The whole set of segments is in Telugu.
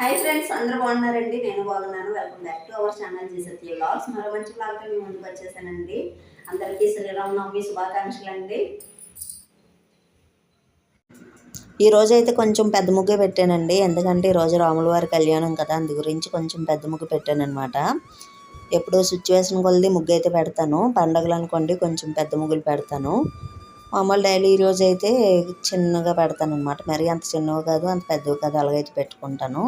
హై ఫ్రెండ్స్ అందరూ బాగున్నారండి? నేను బాగున్నాను. Welcome back to our channel Jeesatya blogs మరో మంచి బ్లాగ్తో మీ ముందుకు వచ్చేసానండి. అందరికీ శ్రీరామనవమి శుభాకాంక్షలు అండి ఈ రోజు అయితే కొంచెం పెద్ద ముగ్గే పెట్టానండి. ఎందుకంటే ఈరోజు రాముల వారి కళ్యాణం కదా. అందు గురించి కొంచెం పెద్ద ముగ్గు పెట్టానమాట ఎప్పుడో సిచ్యువేషన్ కొలది ముగ్గు అయితే పెడతాను. పండగలు అనుకోండి కొంచెం పెద్ద ముగ్గులు పెడతాను. మామూలు డైలీ ఈ రోజు అయితే చిన్నగా పెడతాను అనమాట మరి అంత చిన్నవి కాదు అంత పెద్దవి కాదు అలాగైతే పెట్టుకుంటాను.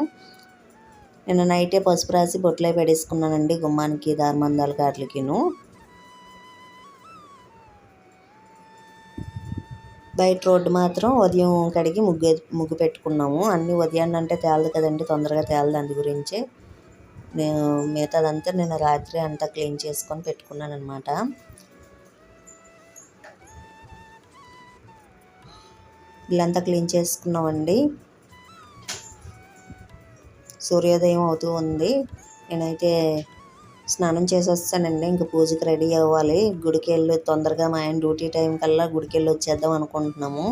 నేను నైటే పసుపు రాసి బొట్లే పెట్టేసుకున్నానండి గుమ్మానికి దారిమందాల కాట్లకిను బయట రోడ్డు మాత్రం ఉదయం కడిగి ముగ్గు ముగ్గు పెట్టుకున్నాము. అన్ని ఉదయాన్న అంటే తేలదు కదండి తొందరగా తేలదు అందు గురించి. నేను మిగతాదంతా నేను రాత్రి అంతా క్లీన్ చేసుకొని పెట్టుకున్నాను అనమాట ఇల్లంతా క్లీన్ చేసుకున్నామండి. సూర్యోదయం అవుతూ ఉంది. నేనైతే స్నానం చేసి వస్తానండి ఇంక పూజకి రెడీ అవ్వాలి. గుడికి వెళ్ళి తొందరగా మా ఆయన డ్యూటీ టైం కల్లా గుడికి వెళ్ళి వచ్చేద్దాం అనుకుంటున్నాము.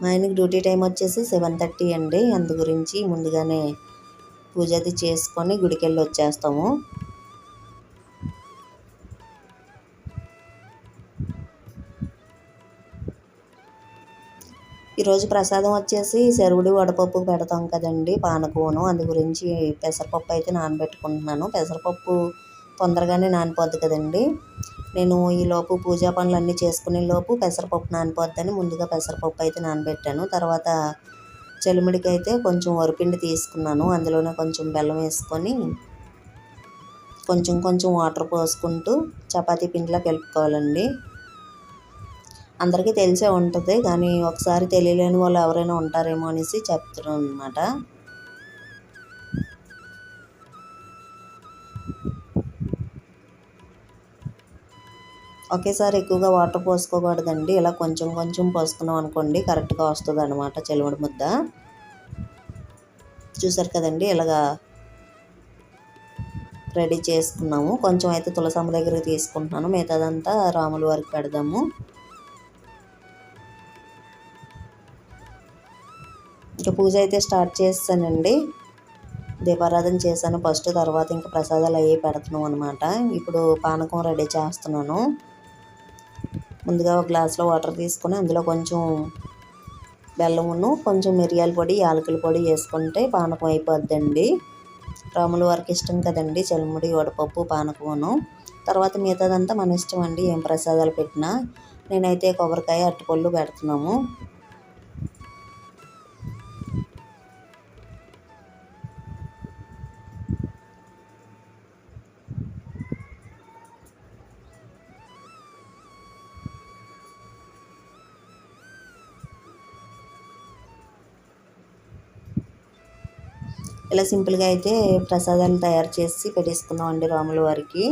మా ఆయనకి డ్యూటీ టైం వచ్చేసి సెవెన్ థర్టీ అండి. అందు గురించి ముందుగానే పూజ అది చేసుకొని గుడికి వెళ్ళి వచ్చేస్తాము. ఈరోజు ప్రసాదం వచ్చేసి చెరువుడి వడపప్పు పెడతాం కదండి పానకూను. అందు గురించి పెసరపప్పు అయితే నానబెట్టుకుంటున్నాను. పెసరపప్పు తొందరగానే నానిపోద్ది కదండి. నేను ఈ లోపు పూజా పనులన్నీ చేసుకునే లోపు పెసరపప్పు నానిపోద్దని ముందుగా పెసరపప్పు అయితే నానబెట్టాను. తర్వాత చెలిమిడికి అయితే కొంచెం వరిపిండి తీసుకున్నాను. అందులోనే కొంచెం బెల్లం వేసుకొని కొంచెం కొంచెం వాటర్ పోసుకుంటూ చపాతీ పిండిలా కలుపుకోవాలండి. అందరికీ తెలిసే ఉంటుంది కానీ ఒకసారి తెలియలేని వాళ్ళు ఎవరైనా ఉంటారేమో అనేసి చెప్తున్నాను అనమాట ఒకేసారి ఎక్కువగా వాటర్ పోసుకోకూడదండి ఇలా కొంచెం కొంచెం పోసుకున్నాం అనుకోండి కరెక్ట్గా వస్తుంది అనమాట చెలువడి ముద్ద. చూసారు కదండి ఇలాగా రెడీ చేసుకున్నాము. కొంచెం అయితే తులసమ్మ దగ్గరికి తీసుకుంటున్నాను మిగతాదంతా రాముల వారికి పెడదాము. ఇంకా పూజ అయితే స్టార్ట్ చేస్తానండి. దీపారాధన చేశాను. ఫస్ట్ తర్వాత ఇంకా ప్రసాదాలు అవి పెడుతున్నాం అనమాట ఇప్పుడు పానకం రెడీ చేస్తున్నాను. ముందుగా ఒక గ్లాస్లో వాటర్ తీసుకొని అందులో కొంచెం బెల్లమును కొంచెం మిరియాల పొడి యాలకుల పొడి వేసుకుంటే పానకం అయిపోద్దండి. రాముల వారికి ఇష్టం కదండి చలిముడి వడపప్పు పానకమును. తర్వాత మిగతాదంతా మన ఇష్టం అండి ఏం ప్రసాదాలు పెట్టినా. నేనైతే కొబ్బరికాయ అరటిపళ్ళు పెడుతున్నాము. ఇలా సింపుల్గా అయితే ప్రసాదాలు తయారు చేసి పెట్టేసుకున్నాం అండి రాముల వారికి.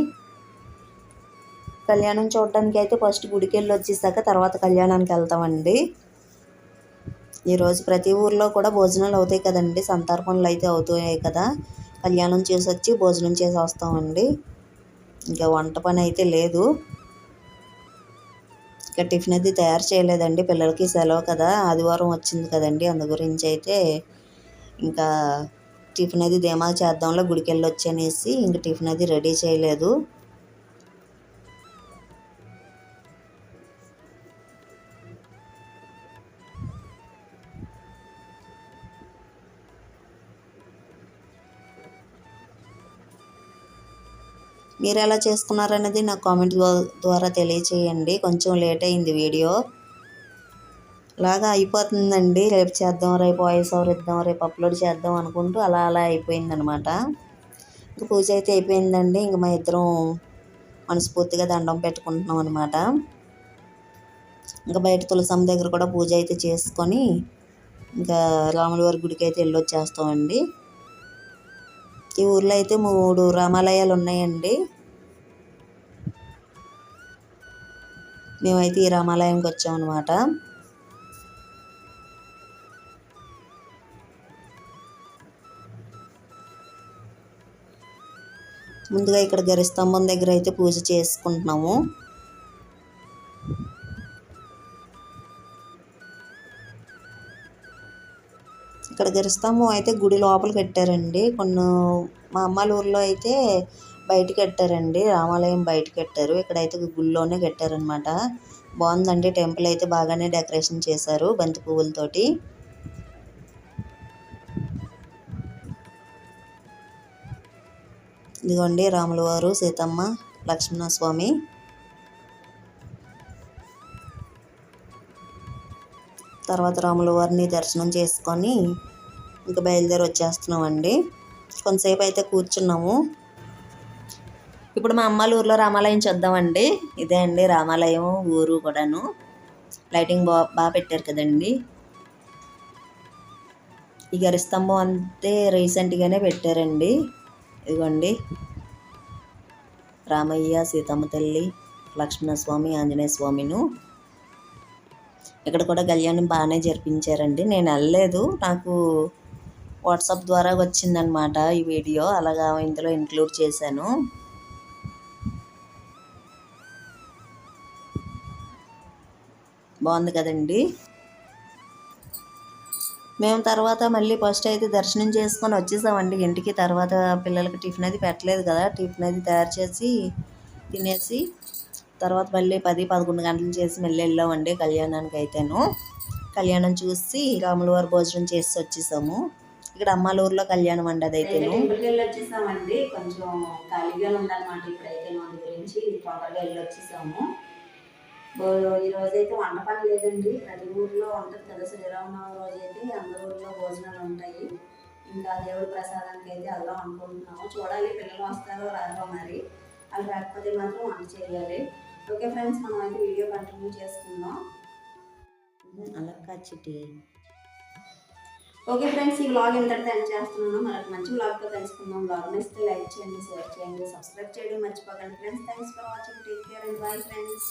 కళ్యాణం చూడడానికి అయితే ఫస్ట్ గుడికి వెళ్ళి వచ్చేసాక తర్వాత కళ్యాణానికి వెళ్తామండి. ఈరోజు ప్రతి ఊర్లో కూడా భోజనాలు అవుతాయి కదండి. సంతర్పణలు అయితే అవుతాయి కదా. కళ్యాణం చేసి వచ్చి భోజనం చేసి వస్తామండి. ఇంకా వంట పని అయితే లేదు. ఇంకా టిఫిన్ అది తయారు చేయలేదండి. పిల్లలకి సెలవు కదా. ఆదివారం వచ్చింది కదండి. అందు గురించి అయితే ఇంకా టిఫిన్ అది ధీమా చేద్దాంలో గుడికి వెళ్ళి వచ్చనేసి ఇంక టిఫిన్ అది రెడీ చేయలేదు. మీరు ఎలా చేసుకున్నారనేది నాకు కామెంట్ ద్వారా తెలియచేయండి. కొంచెం లేట్ అయింది వీడియో. లాగా అయిపోతుందండి. రేపు చేద్దాం రేపు వాయిస్ ఓవర్ ఇద్దాం రేపు అప్లోడ్ చేద్దాం అనుకుంటూ అలా అలా అయిపోయిందనమాట. ఇంకా పూజ అయితే అయిపోయిందండి. ఇంక మా ఇద్దరం మనస్ఫూర్తిగా దండం పెట్టుకుంటున్నాం అనమాట. ఇంకా బయట తులసమ్మ దగ్గర కూడా పూజ అయితే చేసుకొని ఇంకా రాముల వారి గుడికి అయితే వెళ్ళొచ్చేస్తామండి. ఈ ఊర్లో అయితే మూడు రామాలయాలు ఉన్నాయండి. మేమైతే ఈ రామాలయంకి వచ్చామన్నమాట ముందుగా ఇక్కడ గరిస్తంభం దగ్గర అయితే పూజ చేసుకుంటున్నాము. ఇక్కడ గరిస్తంభం అయితే గుడి లోపల కట్టారండి. కొన్ని మా అమ్మాల ఊర్లో అయితే బయట కట్టారండి. రామాలయం బయట కట్టారు. ఇక్కడైతే గుళ్ళోనే కట్టారనమాట బాగుందండి. టెంపుల్ అయితే బాగానే డెకరేషన్ చేశారు బంతి పువ్వులతోటి. ఇదిగోండి రాములు వారు సీతమ్మ లక్ష్మణస్వామి. తర్వాత రాముల వారిని దర్శనం చేసుకొని ఇంకా బయలుదేరి వచ్చేస్తున్నామండి. కొంతసేపు అయితే కూర్చున్నాము. ఇప్పుడు మా అమ్మాళ్ళ ఊర్లో రామాలయం చూద్దామండి. ఇదే అండి రామాలయం ఊరు కూడాను. లైటింగ్ బా బాగా పెట్టారు కదండి. ఈ గరిస్తంభం అంతే రీసెంట్గానే పెట్టారండి. ఇదిగోండి. రామయ్య సీతమ్మ తల్లి లక్ష్మణస్వామి ఆంజనేయ స్వామిను ఇక్కడ కూడా కళ్యాణం బాగానే జరిపించారండి. నేను వెళ్ళలేదు. నాకు వాట్సాప్ ద్వారా వచ్చిందనమాట ఈ వీడియో. అలాగా ఇందులో ఇంక్లూడ్ చేశాను. బాగుంది కదండి. మేము తర్వాత మళ్ళీ ఫస్ట్ అయితే దర్శనం చేసుకొని వచ్చేసామండి. ఇంటికి తర్వాత పిల్లలకి టిఫిన్ అది పెట్టలేదు కదా. టిఫిన్ అది తయారు చేసి తినేసి తర్వాత మళ్ళీ పది పదకొండు గంటలు చేసి మళ్ళీ వెళ్ళామండి కళ్యాణానికి అయితేను. కళ్యాణం చూసి రాముల వారి భోజనం చేసి వచ్చేసాము. ఇక్కడ అమ్మాల ఊర్లో కళ్యాణం అండి అయితే అదైతేను వచ్చేసామండి. కొంచెం ఖాళీగా ఉందన్నమాట ఇప్పుడైతే గురించి. తొందరగా వెళ్ళి వచ్చేసాము. ఈ రోజు అయితే వంట పని లేదండి. ప్రతి ఊర్లో ఉంటుంది కదా శ్రీరామనవమి రోజు అయితే అందరి ఊర్లో భోజనాలు ఉంటాయి. ఇంకా దేవుడి ప్రసాదానికి అయితే వెళ్దాం అనుకుంటున్నాము. చూడాలి పిల్లలు వస్తారో రారో మరి. వాళ్ళు రాకపోతే మాత్రం వంట చేయాలి. ఓకే ఫ్రెండ్స్ మనం అయితే వీడియో కంటిన్యూ చేసుకుందాం. అలా కచ్చిటి ఓకే ఫ్రెండ్స్ ఈ వ్లాగ్ ఎంతటితో ఎండ్ చేస్తున్నాను. మరొక మంచి వ్లాగ్తో కలుసుకుందాం వ్లాగ్ నచ్చితే లైక్ చేయండి షేర్ చేయండి సబ్స్క్రైబ్ చేయడం మర్చిపోకండి. Friends thanks for watching take care and bye friends